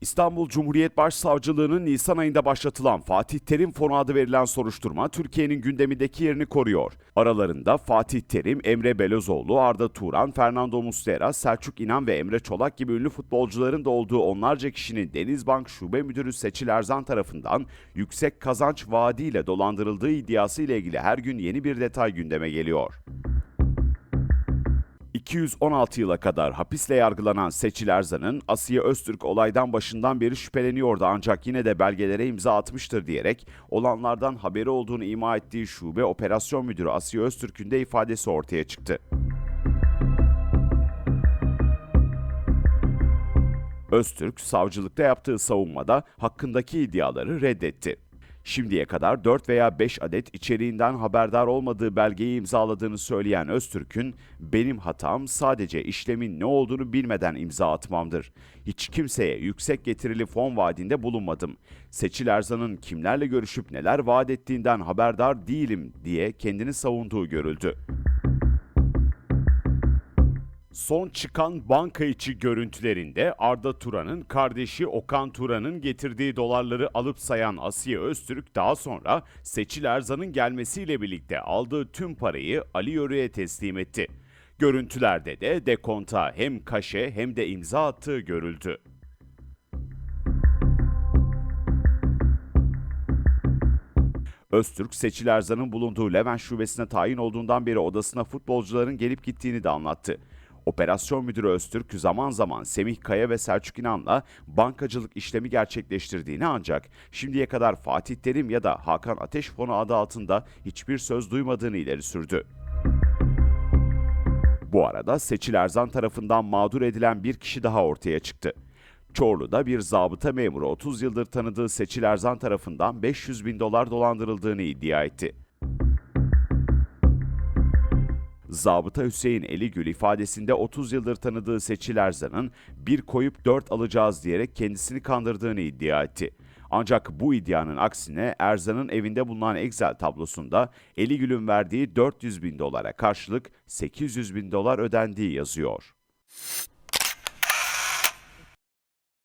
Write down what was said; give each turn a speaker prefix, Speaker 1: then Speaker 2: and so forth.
Speaker 1: İstanbul Cumhuriyet Başsavcılığı'nın Nisan ayında başlatılan Fatih Terim fonu adı verilen soruşturma Türkiye'nin gündemindeki yerini koruyor. Aralarında Fatih Terim, Emre Belözoğlu, Arda Turan, Fernando Muslera, Selçuk İnan ve Emre Çolak gibi ünlü futbolcuların da olduğu onlarca kişinin Denizbank Şube Müdürü Seçil Erzan tarafından yüksek kazanç vaadiyle dolandırıldığı iddiası ile ilgili her gün yeni bir detay gündeme geliyor. 216 yıla kadar hapisle yargılanan Seçil Erzan'ın Asiye Öztürk olaydan başından beri şüpheleniyordu ancak yine de belgelere imza atmıştır diyerek olanlardan haberi olduğunu ima ettiği şube operasyon müdürü Asiye Öztürk'ün de ifadesi ortaya çıktı. Öztürk, savcılıkta yaptığı savunmada hakkındaki iddiaları reddetti. Şimdiye kadar 4 veya 5 adet içeriğinden haberdar olmadığı belgeyi imzaladığını söyleyen Öztürk'ün benim hatam sadece işlemin ne olduğunu bilmeden imza atmamdır. Hiç kimseye yüksek getirili fon vaadinde bulunmadım. Seçil Erzan'ın kimlerle görüşüp neler vaat ettiğinden haberdar değilim diye kendini savunduğu görüldü. Son çıkan banka içi görüntülerinde Arda Turan'ın kardeşi Okan Turan'ın getirdiği dolarları alıp sayan Asiye Öztürk daha sonra Seçil Erzan'ın gelmesiyle birlikte aldığı tüm parayı Ali Yörük'e teslim etti. Görüntülerde de dekonta hem kaşe hem de imza attığı görüldü. Öztürk, Seçil Erzan'ın bulunduğu Levent şubesine tayin olduğundan beri odasına futbolcuların gelip gittiğini de anlattı. Operasyon Müdürü Öztürk zaman zaman Semih Kaya ve Selçuk İnan'la bankacılık işlemi gerçekleştirdiğini ancak şimdiye kadar Fatih Terim ya da Hakan Ateş Fonu adı altında hiçbir söz duymadığını ileri sürdü. Bu arada Seçil Erzan tarafından mağdur edilen bir kişi daha ortaya çıktı. Çorlu'da bir zabıta memuru 30 yıldır tanıdığı Seçil Erzan tarafından 500 bin dolar dolandırıldığını iddia etti. Zabıta Hüseyin Eligül ifadesinde 30 yıldır tanıdığı Seçil Erzan'ın bir koyup 4 alacağız diyerek kendisini kandırdığını iddia etti. Ancak bu iddianın aksine Erzan'ın evinde bulunan Excel tablosunda Eligül'ün verdiği 400 bin dolara karşılık 800 bin dolar ödendiği yazıyor.